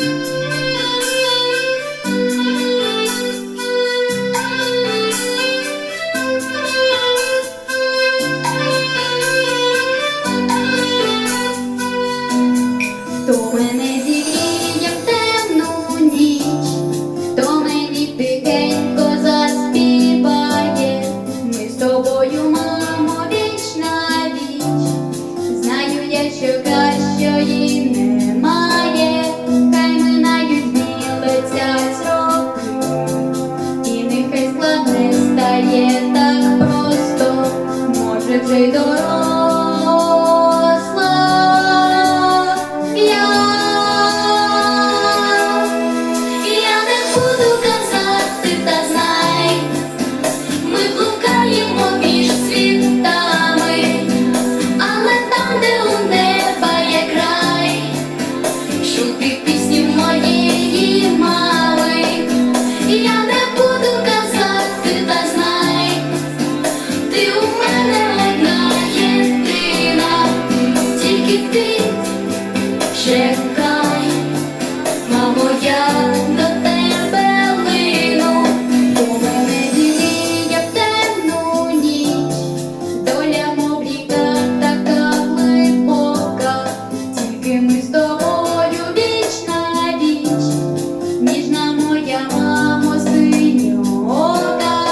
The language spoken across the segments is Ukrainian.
Música вже чекай, мамо, я до тебе лину, мене віє в темну ніч, доля мов така глибока, тільки ми з тобою віч віч, ніжна моя мамо синьота,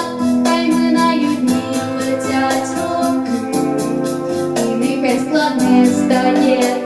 та минають дні летять і нехай складне стає.